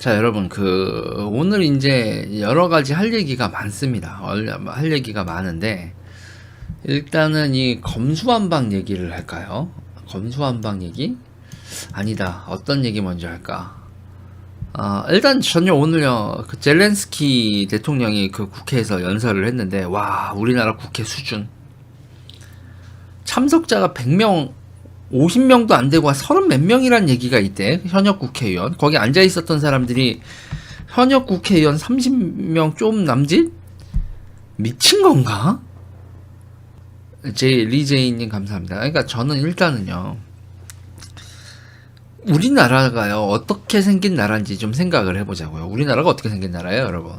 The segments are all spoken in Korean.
자, 여러분, 그, 오늘 이제 여러 가지 할 얘기가 많습니다. 얼- 할 얘기가 많은데, 일단은 이 검수한방 얘기를 할까요? 검수한방 얘기? 아니다. 어떤 얘기 먼저 할까? 아, 일단 전혀 오늘요, 그 젤렌스키 대통령이 그 국회에서 연설을 했는데, 와, 우리나라 국회 수준. 참석자가 100명, 50명도 안 되고 30몇 명이란 얘기가 있대. 현역 국회의원. 거기 앉아 있었던 사람들이 현역 국회의원 30명 좀 남짓? 미친 건가? 제 리제이님 감사합니다. 그러니까 저는 일단은요. 우리나라가요 어떻게 생긴 나라인지 좀 생각을 해 보자고요. 우리나라가 어떻게 생긴 나라예요, 여러분?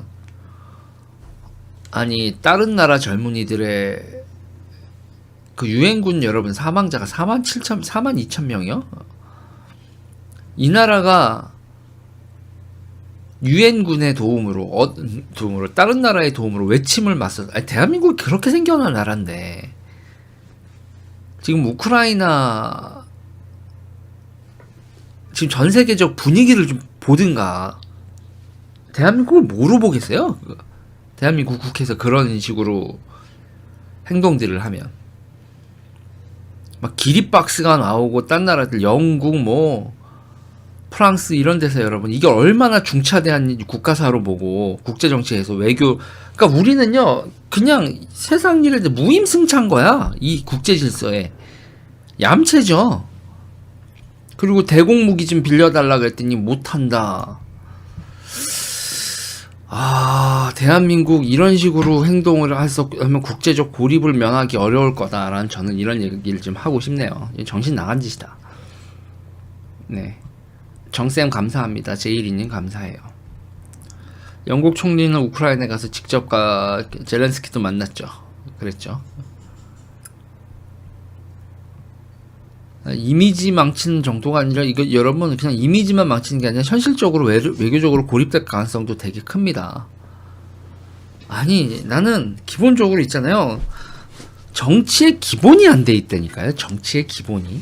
아니 다른 나라 젊은이들의 그 유엔군 여러분 사망자가 4만 7천 4만 2천 명이요? 이 나라가 유엔군의 도움으로 어, 도움으로 다른 나라의 도움으로 외침을 맞서 아니, 대한민국이 그렇게 생겨난 나라인데 지금 우크라이나 지금 전 세계적 분위기를 좀 보든가 대한민국을 뭐로 보겠어요? 대한민국 국회에서 그런 식으로 행동들을 하면 막 기립박스가 나오고 딴 나라들 영국 뭐 프랑스 이런 데서 여러분 이게 얼마나 중차대한 국가사로 보고 국제 정치에서 외교. 그러니까 우리는요 그냥 세상 일에 무임승차인 거야 이 국제 질서에. 얌체죠. 그리고 대공무기 좀 빌려달라 그랬더니 못한다 아, 대한민국 이런 식으로 행동을 해서 하면 국제적 고립을 면하기 어려울 거다라는 저는 이런 얘기를 좀 하고 싶네요. 정신 나간 짓이다. 네. 정쌤 감사합니다. 제이리님 감사해요. 영국 총리는 우크라이나에 가서 직접 가 젤렌스키도 만났죠. 그랬죠. 이미지 망치는 정도가 아니라 이거 여러분 그냥 이미지만 망치는 게 아니라 현실적으로 외, 외교적으로 고립될 가능성도 되게 큽니다. 아니 나는 기본적으로 있잖아요. 정치의 기본이 안 돼 있다니까요. 정치의 기본이.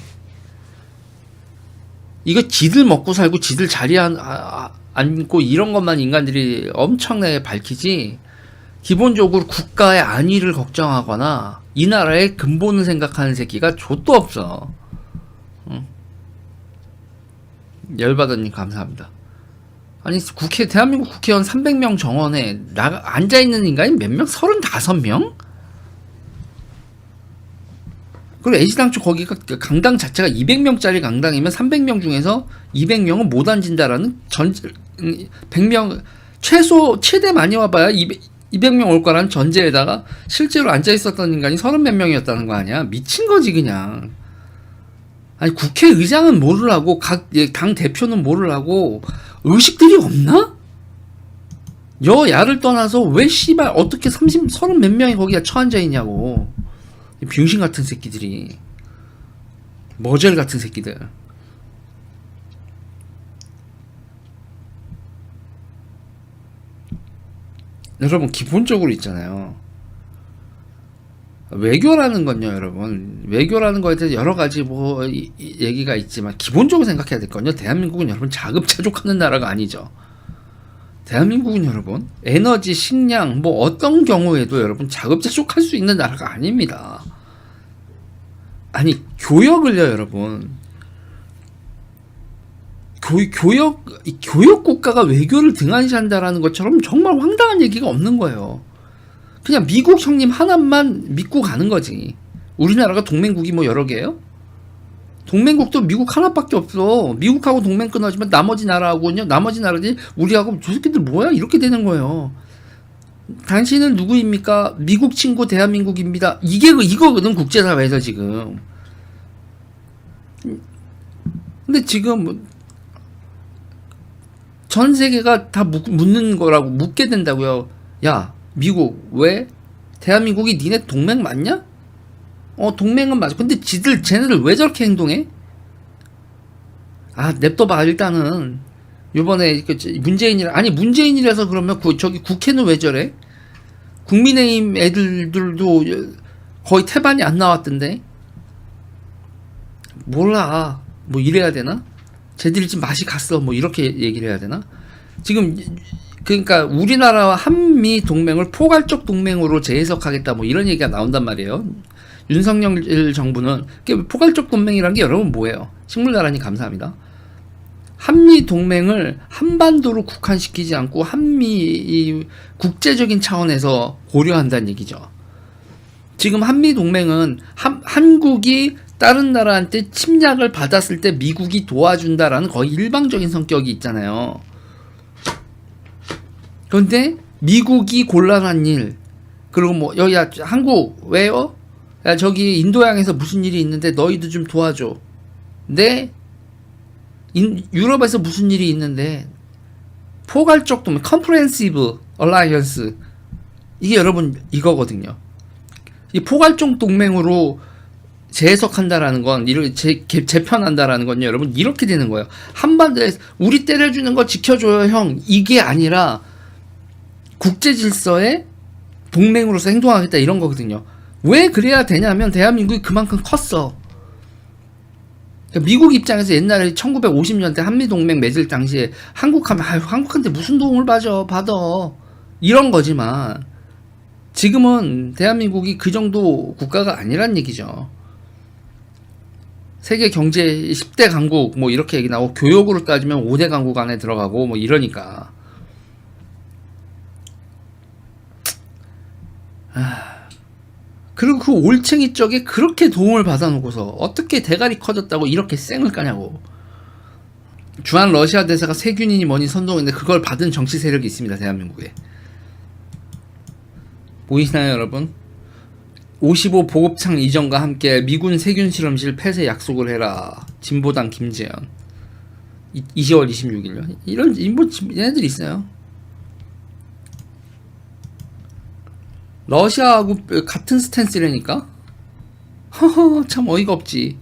이거 지들 먹고 살고 지들 자리에 안- 아- 아- 앉고 이런 것만 인간들이 엄청나게 밝히지 기본적으로 국가의 안위를 걱정하거나 이 나라의 근본을 생각하는 새끼가 좆도 없어. 열받았님 감사합니다. 아니 국회 대한민국 국회의원 300명 정원에 나 앉아 있는 인간이 몇 명? 35명? 그리고 애시당초 거기가 그 강당 자체가 200명짜리 강당이면 300명 중에서 200명은 못 앉는다라는 전 100명 최소 최대 많이 와봐야 200, 200명 올 거라는 전제에다가 실제로 앉아 있었던 인간이 30몇 명이었다는 거 아니야? 미친 거지 그냥. 아니 국회의장은 모르라고 각 당 대표는 모르라고 의식들이 없나? 여야를 떠나서 왜 씨발 어떻게 30 30 몇 명이 거기가 처앉아 있냐고. 이 병신 같은 새끼들이. 머젤 같은 새끼들. 여러분 기본적으로 있잖아요 외교라는 건요, 여러분. 외교라는 거에 대해서 여러 가지 뭐 이- 이 얘기가 있지만 기본적으로 생각해야 될 건요. 대한민국은 여러분 자급자족하는 나라가 아니죠. 대한민국은 여러분 에너지, 식량 뭐 어떤 경우에도 여러분 자급자족할 수 있는 나라가 아닙니다. 아니 교역을요, 여러분. 교, 교역 이 교역 국가가 외교를 등한시한다라는 것처럼 정말 황당한 얘기가 없는 거예요. 그냥 미국 형님 하나만 믿고 가는 거지. 우리나라가 동맹국이 뭐 여러 개예요? 동맹국도 미국 하나밖에 없어. 미국하고 동맹 끊어지면 나머지 나라하고는요, 나머지 나라들이 우리하고 저 새끼들 뭐야? 이렇게 되는 거예요. 당신은 누구입니까? 미국 친구 대한민국입니다. 이게 그- 이거거든 국제사회에서 지금. 근데 지금 전 세계가 다 묻, 묻는 거라고 묻게 된다고요. 야, 미국 왜 대한민국이 니네 동맹 맞냐? 어 동맹은 맞아. 근데 지들 쟤네들 왜 저렇게 행동해? 아 냅둬봐 일단은 요번에 그 저- 문재인이라 아니 문재인이라서 그러면 그 저기 국회는 왜 저래? 국민의힘 애들들도 거의 태반이 안 나왔던데 몰라 뭐 이래야 되나? 쟤들이 지금 맛이 갔어 뭐 이렇게 얘기를 해야 되나? 지금 그러니까 우리나라와 한미 동맹을 포괄적 동맹으로 재해석하겠다 뭐 이런 얘기가 나온단 말이에요. 윤석열 정부는 포괄적 동맹이란 게 여러분 뭐예요? 식물나라니 감사합니다. 한미 동맹을 한반도로 국한시키지 않고 한미 이 국제적인 차원에서 고려한다는 얘기죠. 지금 한미 동맹은 한, 한국이 다른 나라한테 침략을 받았을 때 미국이 도와준다라는 거의 일방적인 성격이 있잖아요. 그런데 미국이 곤란한 일 그리고 뭐 여기 야 한국 왜요? 야 저기 인도양에서 무슨 일이 있는데 너희도 좀 도와줘. 네? 인, 유럽에서 무슨 일이 있는데 포괄적 동맹 컴프레hensive alliance 이게 여러분 이거거든요. 이 포괄적 동맹으로 재해석한다라는 건 이렇게 재, 개- 재편한다라는 건요 여러분 이렇게 되는 거예요 한반도에 우리 때려주는 거 지켜줘요 형 이게 아니라 국제 질서에 동맹으로서 행동하겠다 이런 거거든요. 왜 그래야 되냐면 대한민국이 그만큼 컸어. 그러니까 미국 입장에서 옛날에 1950년대 한미동맹 맺을 당시에 한국하면 아유 한국한테 무슨 도움을 받아 받아. 이런 거지만 지금은 대한민국이 그 정도 국가가 아니란 얘기죠. 세계 경제 10대 강국 뭐 이렇게 얘기 나오고 교역으로 따지면 5대 강국 안에 들어가고 뭐 이러니까 아, 그리고 그 올챙이 쪽에 그렇게 도움을 받아놓고서 어떻게 대가리 커졌다고 이렇게 쌩을 까냐고 주한 러시아 대사가 세균이니 뭐니 선동했는데 그걸 받은 정치 세력이 있습니다 대한민국에 보이시나요 여러분? 55 보급창 이전과 함께 미군 세균 실험실 폐쇄 약속을 해라. 진보당 김재현. 이, 20월 26일요. 이런 인보 얘네들 있어요. 러시아하고 같은 스탠스라니까. 허허 참 어이가 없지.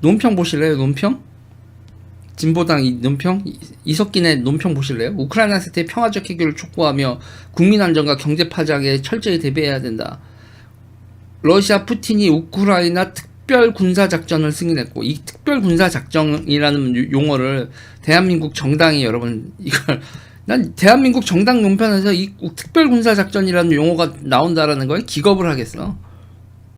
논평 보실래요? 논평? 진보당 이 논평 이- 이석기네 논평 보실래요? 우크라이나 사태 평화적 해결을 촉구하며 국민 안전과 경제 파장에 철저히 대비해야 된다. 러시아 푸틴이 우크라이나 특별 군사 작전을 승인했고 이 특별 군사 작전이라는 유- 용어를 대한민국 정당이 여러분 이걸 난 대한민국 정당 논편에서 이 특별 군사 작전이라는 용어가 나온다라는 거에 기겁을 하겠어.